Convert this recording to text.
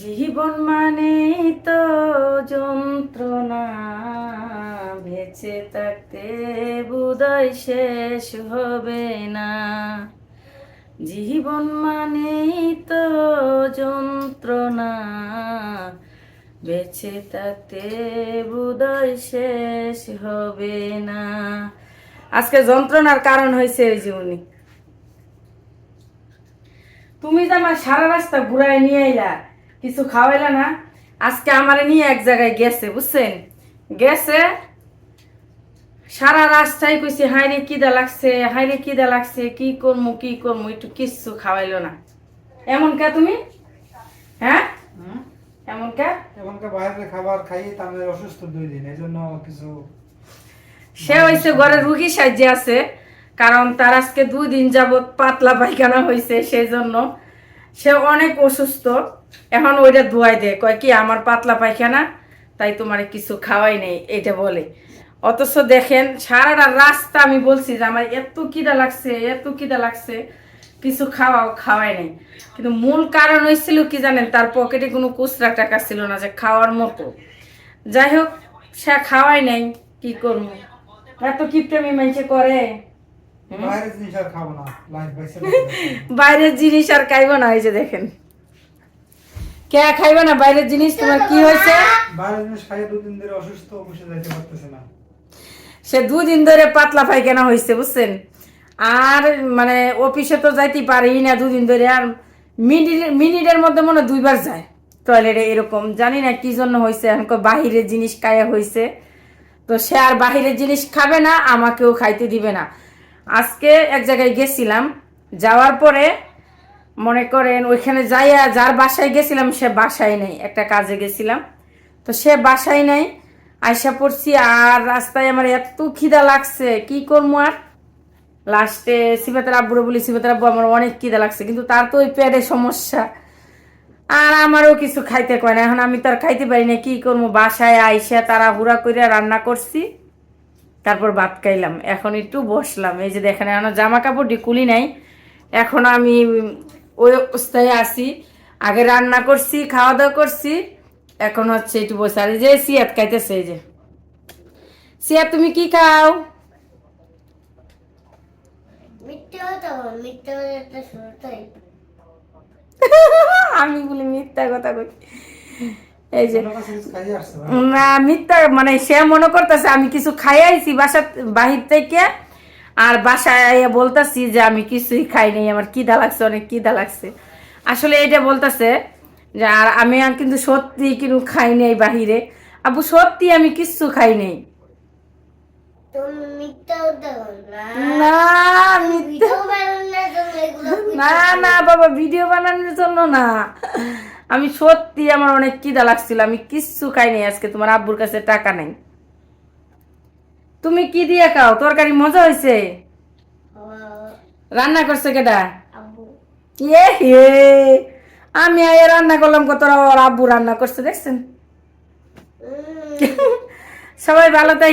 জীবন মানে তো যন্ত্রণা, বেঁচে থাকতে বুদয় শেষ হবে না। জীবন মানে তো যন্ত্রণা, বেঁচে থাকতে বুদয় শেষ হবে না। আজকে যন্ত্রণার কারণ হয়েছে ওই যে উনি। তুমি তো আমার সারা রাস্তা ঘুরায় নিয়ে এলা কিছু খাওয়াইলা না আজকে আমারে নিয়ে এক জায়গায় গেছে বুঝছেন? গেছে সারা রাস্তায় কইছি হাইরে কিদা লাগছে হাইরে কিদা লাগছে কি করমু কি করমু? একটু কিচ্ছু খাওয়াইলো না। এমন কে তুমি? হ্যাঁ? এমন কে? এখনকার বাইরের খাবার খাইয়ে তো আমি অসুস্থ দুই দিন এই জন্য কিছু সে হয়েছে ঘরে রুগী সাহায্যে আছে কারণ তার আজকে দুই দিন যাবত পাতলা পায়খানা হয়েছে সেই জন্য সে অনেক অসুস্থ। এখন ওইটা ধোয়াই দেয়। কয় কি, আমার পাতলা পায়খানা, তাই তোমার কিছু খাওয়াই নেই। এটা বলে। অথচ দেখেন, সারাটা রাস্তা আমি বলছি যে আমার এত কিদা লাগছে, এত কিদা লাগছে, কিছু খাওয়াও খাওয়াই নাই। কিন্তু মূল কারণ হয়েছিল কি জানেন, তার পকেটে কোনো কুচরা টাকা ছিল না যে খাওয়ার মতো। যাই হোক, সে খাওয়াই নাই, কি করব? এত কি কিপটামি মাইছে করে? বাইরের জিনিস আর খাইব না এই যে দেখেন। কে খাইবে না বাইরের জিনিস? তোমার কি হয়েছে? বাইরের জিনিস খাইয়ে দুদিন ধরে অসুস্থ অফিসে যাইতে পারতেছে না। সে দুদিন ধরে পাতলা পায়খানা হয়েছে বুঝছেন? আর মানে অফিসে তো যাইতে পারি না দুদিন ধরে আর মিনিট মিনিটের মধ্যে মনে হয় দুইবার যায় টয়লেটে এরকম। জানি না কি জন্য হয়েছে এখন বাহিরের জিনিস খাইয়া হয়েছে। তো সে আর বাহিরের জিনিস খাবে না আমাকেও খাইতে দিবে না। আজকে এক জায়গায় গেছিলাম, যাওয়ার পরে মনে করেন ওইখানে যাইয়া যার বাসায় গেছিলাম, সে বাসায় নেই, একটা কাজে গেছিলাম। তো সে বাসায় নাই আয়সা পড়ছি, আর রাস্তায় আমার এত খিদা লাগছে, কি করব আর? লাস্টে সিবাতের আব্বুরে বলি সিবাতের আব্বু, আমার অনেক খিদা লাগছে, কিন্তু তার তো ওই পেটে সমস্যা। আর আমারও কিছু খাইতে কয় না, এখন আমি তো আর খাইতে পারি না, কি করব বাসায় আইসা তারা হুড়া করে রান্না করছি। তারপর ভাত খাইলাম। এখন একটু বসলাম। এই যে দেখেন এখন জামা কাপড়টি কুলি নাই। এখন আমি ওই অবস্থায় আসি আগে রান্না করছি খাওয়া দাওয়া করছি। এখন হচ্ছে একটু বসে। আর যে সিয়াত খাইতেছে এই যে। সিয়াত তুমি কি খাও? আমি বলি মিথ্যা কথা কই। এই যে মিথ্যা মানে সে মনে করতেছে আমি কিছু খাই আইছি বাসা বাহির থেকে আর বাসায় বলতাছি যে আমি কিছুই খাই নাই আমার কিদা লাগছে অনেক কিদা লাগছে। আসলে এটা বলতাছে যে আর আমি আর কিন্তু সত্যি কিন্তু খাই নাই বাহিরে। আবু সত্যি আমি কিচ্ছু খাই নাই। না। না বাবা ভিডিও বানানোর জন্য না। আমি সত্যি আমার অনেক কিদা লাগছিল আমি কিচ্ছু খাইনি আজকে তোমার আব্বুর কাছে টাকা নাই। তুমি কি দিয়ে খাও? তরকারি মজা হয়েছে? রান্না করছে এ হে আমি আয়া রান্না করলাম কত আব্বু রান্না করছে দেখছেন? সবাই ভালো তাই